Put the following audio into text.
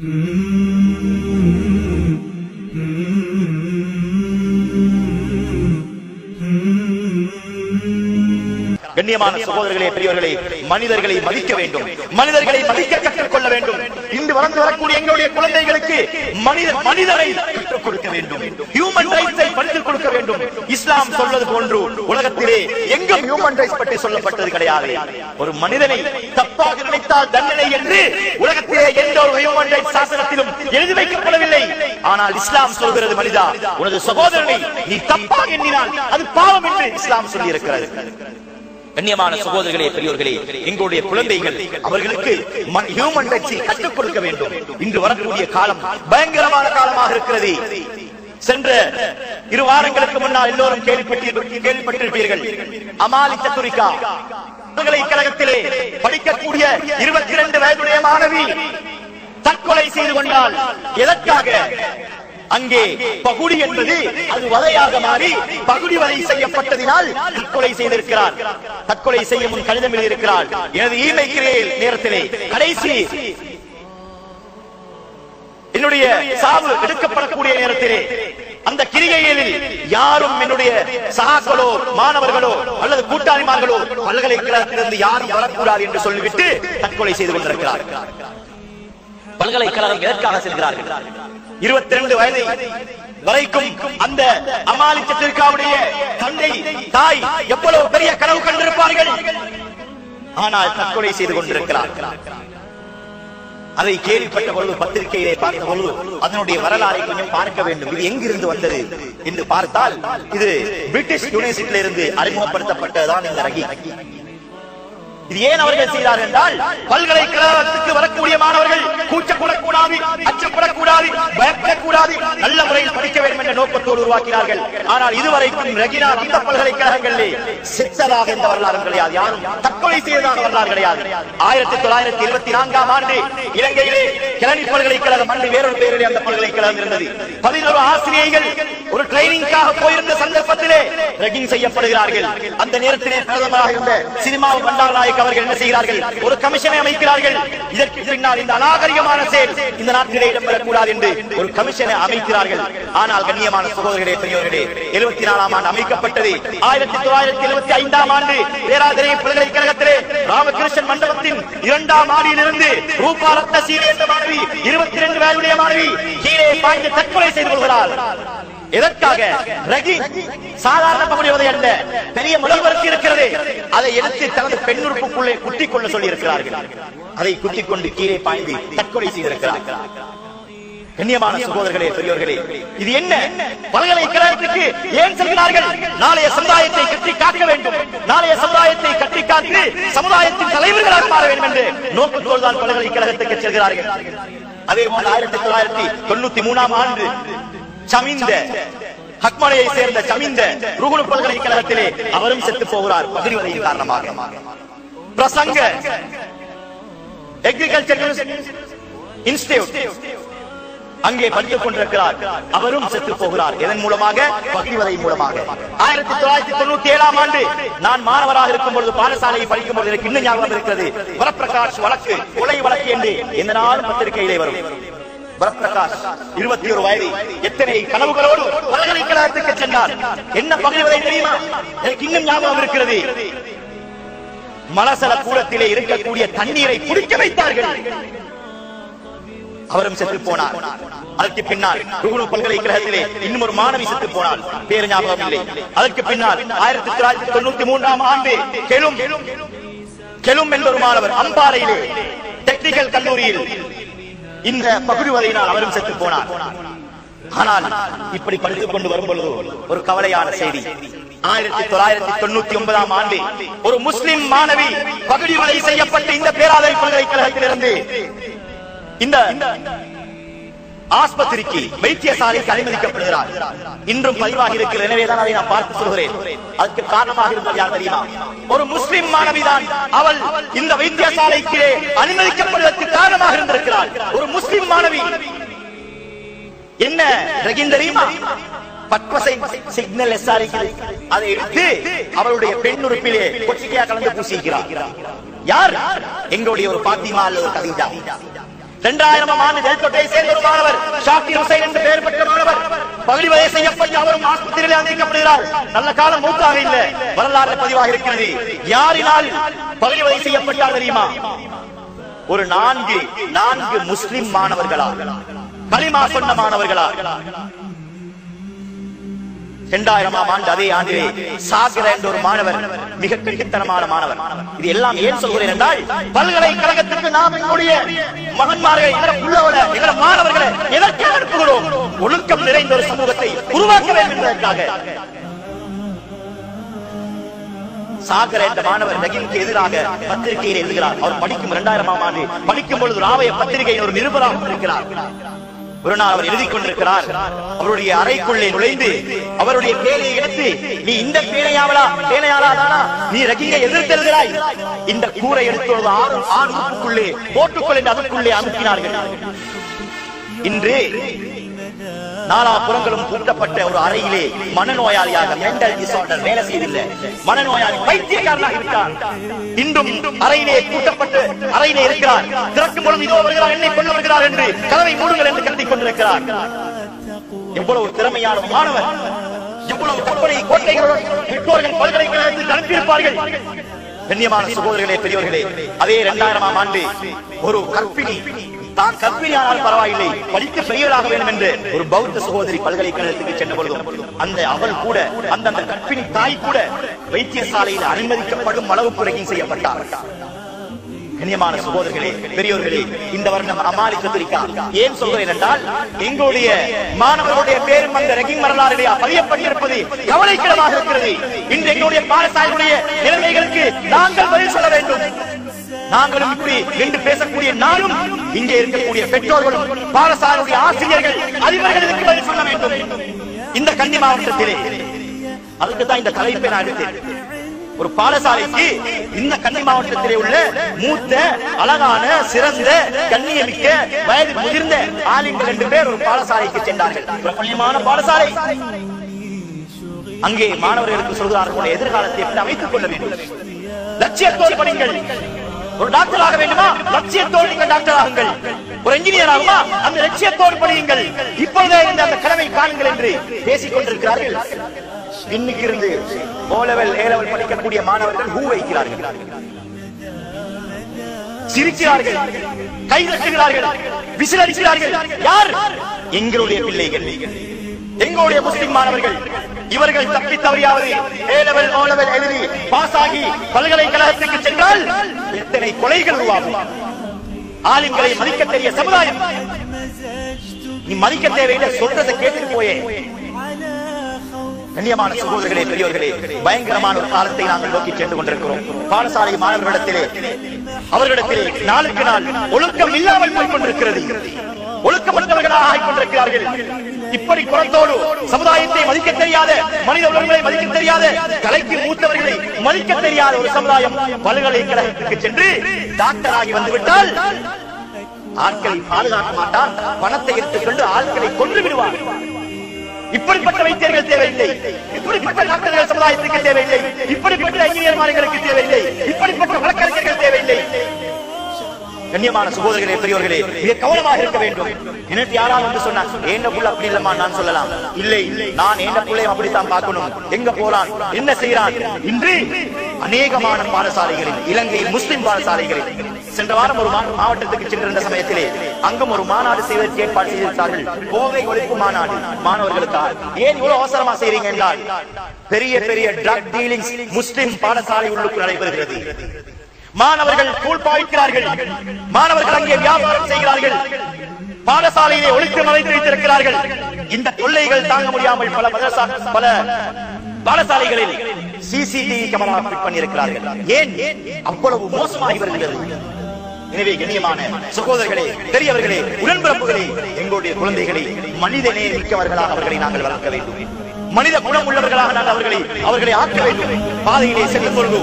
Mm-hmm. கண்ணியமான சகோதரர்களே பெரியவர்களே மனிதர்களை மதிக்க வேண்டும். மனிதர்களை மதிக்க கற்றுக்கொள்ள வேண்டும். இன்று வளர்ந்து வரக்கூடிய எங்களுடைய குழந்தைகளுக்கு மனித மனிதரை கற்றுக் கொடுக்க வேண்டும். ஹியூமன் ரைட்ஸை படித்துக் கொடுக்க வேண்டும். இஸ்லாம் சொல்வது போன்று உலகத்திலே எங்கும் ஹியூமன் ரைட்ஸ் பற்றி சொல்லப்பட்டது கிடையாது. ஒரு மனிதனை தப்பாக நினைத்தால் தண்டனை என்று உலகத்திலே எந்த ஒரு ஹியூமன் ரைட்ஸ் சாசனத்திலும் எழுதி வைக்கப்படவில்லை. ஆனால் இஸ்லாம் சொல்கிறது மனிதா உனது சகோதரனை நீ தப்பாக எண்ணினால் அது பாவம் என்று இஸ்லாம் சொல்லி இருக்கிறது கண்ணியமான சகோதரர்களே பெரியோர்களே எங்களுடைய குழந்தைகள் அவர்களுக்கு ஹியூமன் ரைட்ஸை கற்றுக் கொடுக்க வேண்டும். இன்று வரக்கூடிய காலம் பயங்கரமான காலமாக இருக்கிறது. சென்ற இரு வாரங்களுக்கு முன்னால் எல்லோரும் கேள்விப்பட்டிருப்பீர்கள். அமாலி சத்துரிகா பல்கலைக்கழகத்திலே படிக்கக்கூடிய இருபத்தி இரண்டு வயதுடைய மாணவி தற்கொலை செய்து கொண்டால் எதற்காக? அங்கே பகுடி என்பது அது வலையாக மாறி பகுடி வலை செய்யப்பட்டதினால் தற்கொலை செய்திருக்கிறார். தற்கொலை செய்ய முன் கடிதம் எழுதியிருக்கிறார். எனது ஈமைக்கிறேன் நேரத்திலே கடைசி என்னுடைய சாவு எடுக்கப்படக்கூடிய நேரத்திலே அந்த கிரிகையில் யாரும் என்னுடைய சகாக்களோ மாணவர்களோ அல்லது கூட்டாளிமார்களோ பல்கலைக்கழகத்திலிருந்து யாரும் வரக்கூடாது என்று சொல்லிவிட்டு தற்கொலை செய்து கொண்டிருக்கிறார் பல்கலைக்கழகம் எதற்காக செல்கிறார்கள்? இருபத்தி ரெண்டு வயது வரைக்கும் அந்த அமாலி சத்திற்காவுடைய தந்தை தாய் எவ்வளவு பெரிய கனவு கண்டிருப்பார்கள்? ஆனால் தற்கொலை செய்து கொண்டிருக்கிறார். அதை கேள்விப்பட்ட பொழுது பத்திரிகையிலே பார்த்த பொழுது அதனுடைய வரலாறை கொஞ்சம் பார்க்க வேண்டும். இது எங்கிருந்து வந்தது என்று பார்த்தால் இது பிரிட்டிஷ் யூனிவர்சிட்டியிலிருந்து அறிமுகப்படுத்தப்பட்டதுதான் இந்த ரகி. இது ஏன் அவர்கள் செய்தார்கள் என்றால் பல்கலைக்கழகத்துக்கு வரக்கூடிய மாணவர்கள் கூச்சப்படக்கூடாது அச்சப்படக்கூடாது பயப்படக்கூடாது நல்ல முறையில் படிக்க வேண்டும் என்ற நோக்கத்தோடு உருவாக்கினார்கள். ஆனால் இதுவரைக்கும் ரகினா அந்த பல்கலைக்கழகங்களிலே சித்தராக எந்த வரலாறும் கிடையாது. யாரும் தற்கொலை செய்ததாக வரலாறு கிடையாது. ஆயிரத்தி தொள்ளாயிரத்தி இருபத்தி நான்காம் ஆண்டு இலங்கையிலே கிளனி பல்கலைக்கழகம் அன்று வேறொரு பெயரிலே அந்த பல்கலைக்கழகம் இருந்தது. பதினோரு ஆசிரியர்கள் ஒரு ட்ரைனிங்காக போயிருந்த சந்தர்ப்பத்திலே ரெகிங் செய்யப்படுகிறார்கள். அந்த நேரத்திலே பிரதமராக இருந்த சினிமா பண்டார் நாயக் அவர்கள் என்ன செய்கிறார்கள்? ஒரு கமிஷனை அமைக்கிறார்கள். இதற்கு பின்னால் இந்த அநாகரிகமான செயல் இந்த நாட்டிலே இடம்பெறக்கூடாது என்று ஒரு கமிஷனை அமைக்கிறார்கள். ஆனால் கண்ணியமான சகோதரர்களே பெரியவர்களே எழுபத்தி நாலாம் ஆண்டு அமைக்கப்பட்டது ஆயிரத்தி தொள்ளாயிரத்தி எழுபத்தி ஐந்தாம் ஆண்டு பேராதனை பல்கலைக்கழகத்திலே ராமகிருஷ்ணன் மண்டபத்தின் இரண்டாம் மாடியிலிருந்து ரூபா ரத்ன சீரி என்ற மாணவி இருபத்தி ரெண்டு வயதுடைய மாணவி கீழே பாய்ந்து தற்கொலை செய்து கொள்கிறார் எதற்காக? ரகி சாதாரண பகுதிவதை அல்ல பெரிய முதல்வருக்கு இருக்கிறது. அதை எடுத்து தனது பெண் உறுப்புக்குள்ளே குத்திக் கொள்ள சொல்லி இருக்கிறார்கள் அதை குத்திக் கொண்டு கீழே பாய்ந்து தற்கொலை செய்திருக்கிறார்கள் கண்ணியமான சகோதரர்களே பெரியோர்களே இது என்ன? பல்கலைக்கழகத்திற்கு ஏன் செல்கிறார்கள்? நாளைய சமுதாயத்தை கட்டி காக்க வேண்டும். நாளைய சமுதாயத்தை கட்டி காத்து சமுதாயத்தின் தலைவர்களாக மாற வேண்டும் என்று நோக்கத்தோடு தான் பல்கலைக்கழகத்துக்கு செல்கிறார்கள். அதே போல ஆயிரத்தி தொள்ளாயிரத்தி தொண்ணூத்தி மூணாம் ஆண்டு சமிந்த ஹக்மலையை சேர்ந்த சமிந்த ருகுணு பல்கலைக்கழகத்திலே அவரும் செத்து போகிறார் பகிர்வதையின் காரணமாக. பிரசங்க எக்ரிகல்ச்சர் இன்ஸ்டிடியூட் அங்கே படித்துக் கொண்டிருக்கிறார். அவரும் செத்து போகிறார். எதன் மூலமாக? பக்திவதை மூலமாக. ஆயிரத்தி தொள்ளாயிரத்தி தொண்ணூத்தி ஏழாம் ஆண்டு நான் மாணவராக இருக்கும் பொழுது பாடசாலையை படிக்கும் பொழுது எனக்கு இன்னும் ஞாபகம் இருக்கிறது. வரப்பிரகாஷ் வழக்கு கொலை வழக்கு என்று எந்த நாளும் பத்திரிகையிலே வரும். வரப்பிரகாஷ் இருபத்தி ஒரு வயது. எத்தனை கனவுகளோடு பல்கலைக்கழகத்துக்கு சென்றார். என்ன பகிர்வதை தெரியுமா? எனக்கு இன்னும் ஞாபகம் இருக்கிறது. மலசல கூடத்திலே இருக்கக்கூடிய தண்ணீரை குடிக்க வைத்தார்கள். அவரும் செத்து போனார். அதற்கு பின்னால் ருகுணு பல்கலைக்கழகத்திலே இன்னும் ஒரு மாணவி செத்து போனால் பேர் ஞாபகம் இல்லை. அதற்கு பின்னால் ஆயிரத்தி தொள்ளாயிரத்தி தொண்ணூத்தி மூன்றாம் ஆண்டு கெலும் கெலும் என்ற ஒரு மாணவர் அம்பாறையிலே டெக்னிக்கல் கல்லூரியில் இந்த பகுதிவதையினால் அவரும் செத்து போனார். ஆனால் இப்படி படித்துக் கொண்டு வரும் பொழுது ஒரு கவலையான செய்தி. ஆயிரத்தி தொள்ளாயிரத்தி தொண்ணூத்தி ஒன்பதாம் ஆண்டு ஒரு முஸ்லிம் மாணவி பகுதி வலை செய்யப்பட்ட இந்த பேராதரி பல்கலைக்கழகத்திலிருந்து இந்த ஆஸ்பத்திரிக்கு வைத்தியசாலைக்கு அனுமதிக்கப்படுகிறார். இன்றும் பதிவாக இருக்கிற எனவே தான் அதை நான் பார்த்து சொல்கிறேன். அதுக்கு காரணமாக இருப்பது யார் தெரியுமா? ஒரு முஸ்லிம் மாணவிதான் அவள் இந்த வைத்தியசாலைக்கு அனுமதிக்கப்படுவதற்கு காரணமாக இருந்திருக்கிறார் ஒரு முஸ்லிம் மாணவி. என்ன ரகின் தெரியுமா? பட்வசை சிக்னல் எஸ்ஆரிக்கு அதை எடுத்து அவளுடைய பெண் உறுப்பிலே கொச்சிக்கையா கலந்து பூசிக்கிறார் யார்? எங்களுடைய ஒரு பாத்திமா அல்லது கவிதா. இரண்டாயிரம் ஆண்டு ஜெயத்தொட்டை சேர்ந்த ஒரு மாணவர் ஷாக்கிர் ஹுசைன் என்று பெயர் பெற்ற மாணவர். பகுதிவதை செய்யப்பட்டு அவரும் ஆஸ்பத்திரியில் அனுமதிக்கப்படுகிறார். நல்ல காலம் மூத்தாக இல்ல. வரலாறு பதிவாக இருக்கிறது. யாரினால் பகுதிவதை செய்யப்பட்டார் தெரியுமா? ஒரு நான்கு நான்கு முஸ்லிம் மாணவர்களா? களிமா சொன்ன மாணவர்களா? இரண்டாயிரமாம் ஆண்டு அதே ஆண்டிலே சாகிர என்ற ஒரு மாணவர் மிக கெட்டித்தனமான மாணவர். இது எல்லாம் ஏன் சொல்கிறேன் என்றால் பல்கலைக்கழகத்துக்கு நாம் எங்களுடைய மகன்மார்களை எங்களை உள்ளவரை எங்களை மாணவர்களை எதற்காக அனுப்புகிறோம்? ஒழுக்கம் நிறைந்த ஒரு சமூகத்தை உருவாக்க வேண்டும் என்பதற்காக. சாகர என்ற மாணவர் நகிமுக்கு எதிராக பத்திரிகையில் எழுதுகிறார். அவர் படிக்கும் இரண்டாயிரமாம் ஆண்டு படிக்கும் பொழுது ராவைய பத்திரிகையின் ஒரு நிருபராக இருக்கிறார். ஒரு நாள் அவர் எழுதி கொண்டிருக்கிறார். அவருடைய அறைக்குள்ளே நுழைந்து அவருடைய பேனையை எடுத்து நீ இந்த பேனையாவலா பேனையாளா தானா? நீ ரகிங்க எதிர்த்தெழுகிறாய் இந்த கூரை எடுத்து ஒரு ஆறு ஆண் உறுப்புக்குள்ளே போட்டுக்கொள் என்று அதற்குள்ளே அனுப்பினார்கள் இன்று நாலா புறங்களும் பூட்டப்பட்ட ஒரு அறையிலே மனநோயாளியாக மென்டல் டிசார்டர் வேலை செய்தில்லை மனநோயாளி பைத்தியக்காரனாக இருக்கிறார் இன்றும் அறையிலே பூட்டப்பட்டு அறையிலே இருக்கிறார் திறக்கும் மூலம் இதோ வருகிறார் என்னை கொண்டு வருகிறார் என்று கதவை மூடுங்கள் என்று கத்திக் கொண்டிருக்கிறார். எவ்வளவு திறமையான மாணவர் எவ்வளவு கற்பனை கோட்டைகளுடன் பெற்றோர்கள் பல்கலைக்கழகத்தில் அனுப்பியிருப்பார்கள் கண்ணியமான சகோதரர்களே பெரியவர்களே அதே இரண்டாயிரமாம் ஆண்டு ஒரு கற்பிணி தான் கற்பிணி பரவாயில்லை. படித்து பெரியவராக வேண்டும் என்று ஒரு பௌத்த சகோதரி பல்கலைக்கழகத்துக்கு சென்ற பொழுதும் அந்த அவள் கூட அந்த அந்த கற்பிணி தாய் கூட வைத்தியசாலையில் அனுமதிக்கப்படும் அளவுக்கு ரகிங் செய்யப்பட்டார். கண்ணியமான சகோதரர்களே பெரியோர்களே இந்த வருடம் அமாலி கத்திரிக்கா. ஏன் சொல்கிறேன் என்றால் எங்களுடைய மாணவர்களுடைய பேரும் அந்த ரெகிங் வரலாறுடைய பதியப்பட்டிருப்பது கவலைக்கிடமாக இருக்கிறது. இன்று எங்களுடைய பாடசாலைகளுடைய நிலைமைகளுக்கு நாங்கள் பதில் சொல்ல வேண்டும். நாங்களும் இப்படி என்று பேசக்கூடிய நாளும் இங்கே இருக்கக்கூடிய பெற்றோர்களும் பாடசாலையுடைய ஆசிரியர்கள் அதிபர்களுக்கு பதில் சொல்ல வேண்டும். இந்த கன்னி மாவட்டத்திலே அதுக்கு தான் இந்த தலைப்பை நான் எடுத்தேன். ஒரு பாடசாலைக்கு இந்த கன்னி மாவட்டத்திலே உள்ள மூத்த அழகான சிறந்த கண்ணியமிக்க வயது முதிர்ந்த ஆலிம்கள் ரெண்டு பேர் ஒரு பாடசாலைக்கு சென்றார்கள். பிரபல்யமான பாடசாலை அங்கே மாணவர்களுக்கு சொல்கிறார்கள் எதிர்காலத்தை எப்படி அமைத்துக் கொள்ள வேண்டும்? லட்சியத்தோடு படிங்கள். ஒரு டாக்டர் ஆக வேண்டுமா? லட்சியத்தோடு நீங்கள் டாக்டர் ஆகுங்கள். ஒரு இன்ஜினியர் ஆகுமா? அந்த லட்சியத்தோடு படியுங்கள். இப்பொழுதே இந்த அந்த கடமை காணுங்கள் என்று பேசிக் கொண்டிருக்கிறார்கள். இன்னைக்கு இருந்து ஓ லெவல் படிக்கக்கூடிய மாணவர்கள் ஹூ வைக்கிறார்கள்? சிரிக்கிறார்கள் கை தட்டுகிறார்கள் விசிலடிக்கிறார்கள் யார்? எங்களுடைய பிள்ளைகள். எங்களுடைய முஸ்லிம் மாணவர்கள் இவர்கள் தப்பி தவறியாவது ஏ லெவல் எழுதி பாஸ் ஆகி பல்கலைக்கழகத்திற்கு சென்றால் எத்தனை கொலைகள் உருவாகும்? ஆளுங்களை மதிக்க தெரிய சமுதாயம் நீ மதிக்க தேவையில்லை சொல்றதை கேட்டு போயே. கண்ணியமான சகோதரர்களே பெரியோர்களே பயங்கரமான ஒரு காலத்தை நாங்கள் நோக்கி சென்று கொண்டிருக்கிறோம். பாடசாலை மாணவர்களிடத்திலே அவர்களிடத்திலே நாளுக்கு நாள் ஒழுக்கம் இல்லாமல் போய் கொண்டிருக்கிறது. ஒழுக்கமற்றவர்களாக ஆகிக் கொண்டிருக்கிறார்கள். இப்படி குணத்தோடு சமுதாயத்தை மதிக்க தெரியாத மனித உலகங்களை மதிக்க தெரியாத கலைக்கு மூத்தவர்களை மதிக்க தெரியாத ஒரு சமுதாயம் பல்கலைக்கழகத்துக்கு சென்று டாக்டர் ஆகி வந்துவிட்டால் ஆட்களை பாதுகாக்க மாட்டான் பணத்தை எடுத்துக்கொண்டு ஆட்களை கொன்று விடுவான் இப்படிப்பட்ட வைத்தியர்கள் தேவையில்லை. இப்படிப்பட்ட டாக்டர்கள் சமுதாயத்துக்கு தேவையில்லை. இப்படிப்பட்ட இன்ஜினியர்மார்களுக்கு தேவையில்லை. இப்படிப்பட்ட வழக்கறிஞர்கள் தேவையில்லை. கண்ணியமான சகோதரர்களே பெரியவர்களே மிக கவனமாக இருக்க வேண்டும். எனக்கு யாராவது வந்து சொன்னா என்ன புள்ள அப்படி இல்லம்மா? நான் சொல்லலாம். இல்லை நான் என்ன பிள்ளையும் அப்படித்தான் பார்க்கணும்? எங்க போறான்? என்ன செய்யறான் இன்று அநேகமான பாடசாலைகளில் இலங்கையில் முஸ்லிம் பாடசாலைகளில் சென்ற வாரம் ஒரு மா- மாவட்டத்துக்கு சென்றிருந்த சமயத்திலே அங்கும் ஒரு மாநாடு செய்வதற்கு ஏற்பாடு செய்திருந்தார்கள். கோவை ஒழிப்பு மாநாடு. மாணவர்களுக்காக ஏன் இவ்வளவு அவசரமா செய்றீங்க? என்றால் பெரிய பெரிய ட்ரக் டீலிங்ஸ் முஸ்லிம் பாடசாலை உள்ளுக்கு நடைபெறுகிறது. மாணவர்கள் கூழ் பாய்க்கிறார்கள். மாணவர்கள் அங்கே வியாபாரம் செய்கிறார்கள். பாடசாலையிலே ஒழித்து மறைத்து வைத்திருக்கிறார்கள். இந்த தொல்லைகள் தாங்க முடியாமல் பல மதரசா பல பாடசாலைகளில் சிசிடிவி கேமரா ஃபிட் பண்ணியிருக்கிறார்கள். ஏன்? அவ்வளவு மோசமாகி வருகிறது எனவே கண்ணியமான சகோதரர்களே பெரியவர்களே உடன்பிறப்புகளே எங்களுடைய குழந்தைகளை மனித மிக்கவர்களாக அவர்களை நாங்கள் வளர்க்க வேண்டும். மனித குணம் உள்ளவர்களாக நாங்கள் அவர்களை அவர்களை ஆக்க வேண்டும். பாதையிலே செல்லும் பொழுது